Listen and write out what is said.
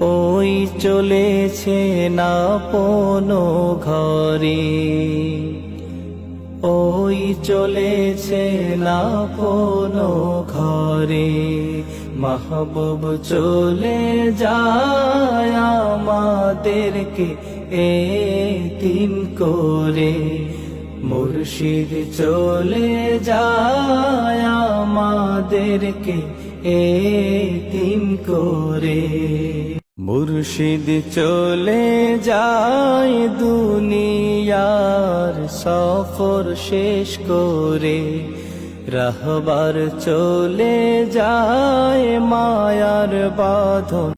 ওই চলেছে না পনো ঘরে। ওই চলেছে না কোনো ঘরে। মাহবুব চলে যায় আমাদেরকে এ তিন করে। মুর্শিদ চলে যায় আমাদেরকে এ তিন করে। মুর্শিদ চলে যায় দুনিয়ার সফর শেষ করে। রাহবার চলে যায় মায়ার বাঁধন।